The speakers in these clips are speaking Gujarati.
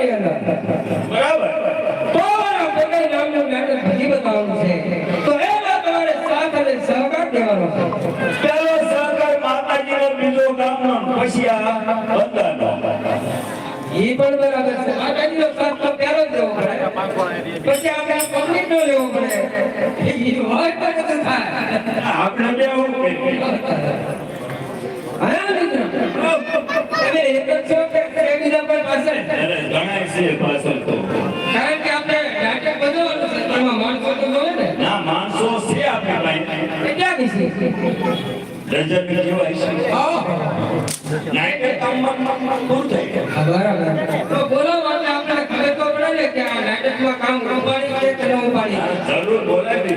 આવરણ બરાબર. તો મારા પોતે નામનું નાટક હજી બતાવવાનું છે. તો એમાં તમારે સાથ અને સહકાર દેવાનો છે. પેલો સહકાર માતાજીનો બીજો ગામનો પછી આ બધાનો ઈ પણ બરાબર છે. માતાજીનો સાથ તો પહેલો જ લેવો પડે. પછી આપણે પબ્લિકનો લેવો પડે. ઈ હોય તો થાય. આપણે બે હા મિત્ર. તમે એક જ છો કે એકબીજા પર પાછળ. અરે ગણાય છે પાછળ તો. કારણ કે આપણે નાટક બનાવવાનું એમાં માણસો તો જોવે ને. ના માણસો છે આપણી પાસે. ક્યાં વિશે ડઝન જેવા છે. નાઈટે કામમાં પૂરું થઈ ગયું. બરાબર. તો બોલો માટે આપણે ખબર તો પડે ને કે આ નાટકમાં કામ ઉપાડી છે કે ન ઉપાડી જરૂર બોલાવી.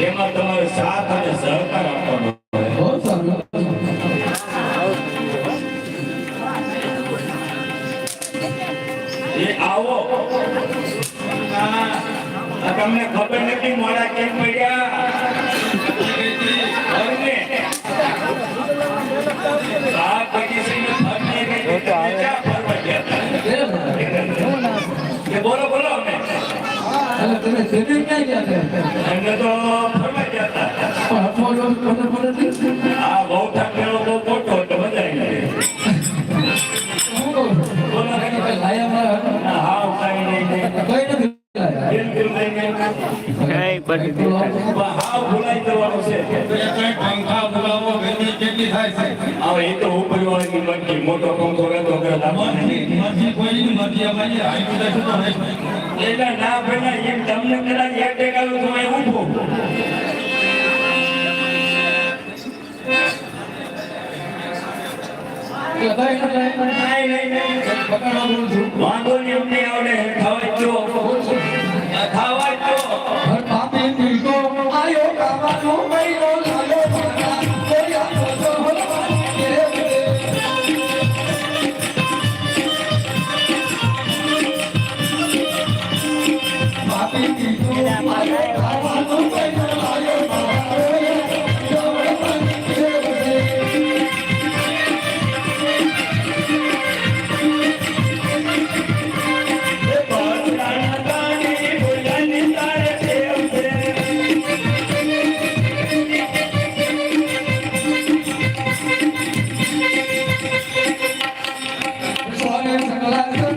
એમાં તમારો સાથ અને સહકાર આપવાનો આવો. તમને ખબર નથી મોડા કેમ પડ્યા? આ બગીચી બોલો બોલો અમે તમે તો મોટો પંખો રહેતો એટલે ના ભાઈ એમ તમને કદાચ એટેક આવ્યું તો અહીં ઊભો વાંધો નહીં, અમને આવડે ખાવા જો ખાવા જો Gracias.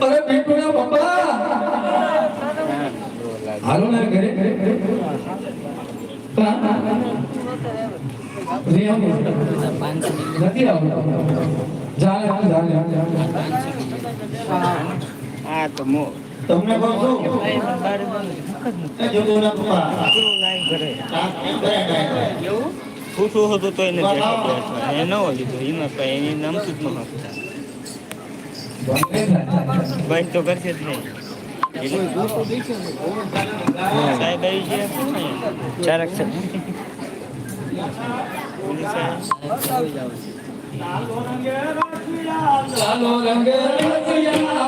અરે પીપળા બાપા હાલો ના ઘરે નથી આવું જાલે જાલે આ તો મો. તમને કહું? છું એ ના પપ્પા. આ કરે કાંઈ? ફૂટું હતું તો એને દેખાતું એ લીધું. એમાં એની નામતું જ ન બંધ તો કરશે જ નહીં. સાહેબ આવી ગયા ચારક છે. ચાલો રંગે રસિયા